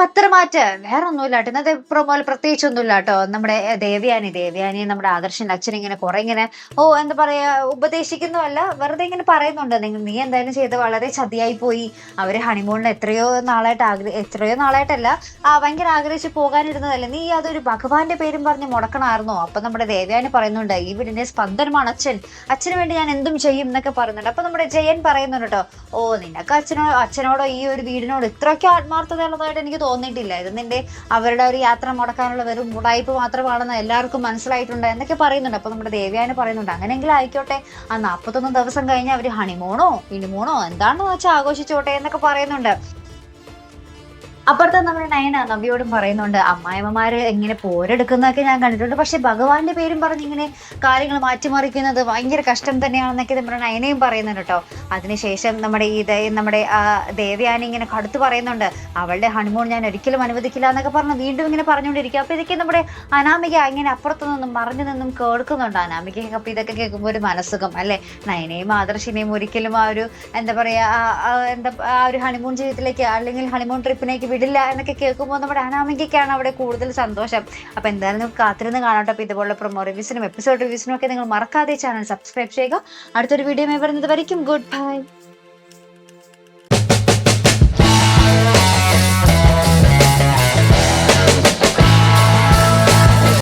പത്രമാറ്റ്. വേറെ ഒന്നുമില്ല കേട്ടോ. ഇന്നത്തെ പ്രൊമോയിൽ പ്രത്യേകിച്ച് ഒന്നുമില്ല കേട്ടോ. നമ്മുടെ ദേവ്യാനി. ദേവയാനി നമ്മുടെ ആദർശൻ അച്ഛൻ ഇങ്ങനെ കുറെ ഇങ്ങനെ ഓ എന്താ പറയാ ഉപദേശിക്കുന്നതല്ല വെറുതെ ഇങ്ങനെ പറയുന്നുണ്ട്. നിങ്ങൾ നീ എന്തായാലും ചെയ്ത് വളരെ ചതിയായി പോയി. അവർ ഹണിമൂണിന് എത്രയോ നാളായിട്ട് ആഗ്രഹ എത്രയോ നാളായിട്ടല്ല ആ ഭയങ്കര ആഗ്രഹിച്ച് പോകാനിരുന്നതല്ലേ. നീ അതൊരു ഭഗവാന്റെ പേരും പറഞ്ഞ് മുടക്കണമായിരുന്നോ? അപ്പൊ നമ്മുടെ ദേവയാനി പറയുന്നുണ്ട് ഈ വീടിന്റെ സ്പന്ദനമാണ് അച്ഛൻ. അച്ഛന് വേണ്ടി ഞാൻ എന്തും ചെയ്യും എന്നൊക്കെ പറയുന്നുണ്ട്. അപ്പൊ നമ്മുടെ ജയൻ പറയുന്നുണ്ട് കേട്ടോ ഓ നിനക്ക് അച്ഛനോ അച്ഛനോടോ ഈ ഒരു വീടിനോട് ഇത്രയൊക്കെ ആത്മാർത്ഥത ഉള്ളതായിട്ട് എനിക്ക് തോന്നിയിട്ടില്ല. ഇത് നിന്റെ അവരുടെ ഒരു യാത്ര മുടക്കാനുള്ള വെറും ഉടായ്പ മാത്രമാണെന്ന് എല്ലാവർക്കും മനസ്സിലായിട്ടുണ്ട് എന്നൊക്കെ പറയുന്നുണ്ട്. അപ്പോൾ നമ്മുടെ ദേവ്യാന പറയുന്നുണ്ട് അങ്ങനെയെങ്കിലും ആയിക്കോട്ടെ. ആ നാൽപ്പത്തൊന്ന് ദിവസം കഴിഞ്ഞ് അവർ ഹണിമൂണോ ഇനിമൂണോ എന്താണെന്ന് വെച്ചാൽ ആഘോഷിച്ചോട്ടെ എന്നൊക്കെ പറയുന്നുണ്ട്. അപ്പുറത്ത് നമ്മുടെ നയന നബിയോടും പറയുന്നുണ്ട് അമ്മായിമ്മമാര് എങ്ങനെ പോരെടുക്കുന്നതൊക്കെ ഞാൻ കണ്ടിട്ടുണ്ട്. പക്ഷെ ഭഗവാന്റെ പേരും പറഞ്ഞ് ഇങ്ങനെ കാര്യങ്ങൾ മാറ്റിമറിക്കുന്നത് ഭയങ്കര കഷ്ടം തന്നെയാണെന്നൊക്കെ നമ്മുടെ നയനയും പറയുന്നുണ്ട് കേട്ടോ. അതിനുശേഷം നമ്മുടെ ഈ നമ്മുടെ ദേവയാനി ഇങ്ങനെ കടുത്തു പറയുന്നുണ്ട് അവളുടെ ഹണിമൂൺ ഞാൻ ഒരിക്കലും അനുവദിക്കില്ല എന്നൊക്കെ പറഞ്ഞ് വീണ്ടും ഇങ്ങനെ പറഞ്ഞുകൊണ്ടിരിക്കുക അപ്പൊ ഇതൊക്കെ നമ്മുടെ അനാമിക ഇങ്ങനെ അപ്പുറത്തു നിന്നും മറിഞ്ഞു നിന്നും കേൾക്കുന്നുണ്ട്. അനാമികയ്ക്ക് അപ്പൊ ഇതൊക്കെ കേൾക്കുമ്പോൾ ഒരു മനസ്സുഖം അല്ലെ? നയനയും ആദർശിനെയും ഒരിക്കലും ആ ഒരു എന്താ പറയാ എന്താ ആ ഒരു ഹണിമൂൺ ജീവിതത്തിലേക്ക് അല്ലെങ്കിൽ ഹണിമൂൺ ട്രിപ്പിലേക്ക് വിടില്ല എന്നൊക്കെ കേൾക്കുമ്പോൾ നമ്മുടെ അനാമികയ്ക്കാണ് അവിടെ കൂടുതൽ സന്തോഷം. അപ്പോൾ എന്തായാലും കാത്തിരുന്ന് കാണാട്ടോ. അപ്പോൾ ഇതുപോലുള്ള പ്രൊമോ റിവ്യൂസിനും എപ്പിസോഡ് റിവ്യൂസിനും ഒക്കെ നിങ്ങൾ മറക്കാതെ ചാനൽ സബ്സ്ക്രൈബ് ചെയ്യുക. അടുത്തൊരു വീഡിയോ മേ വരുന്നത് വരയ്ക്കും. Good bye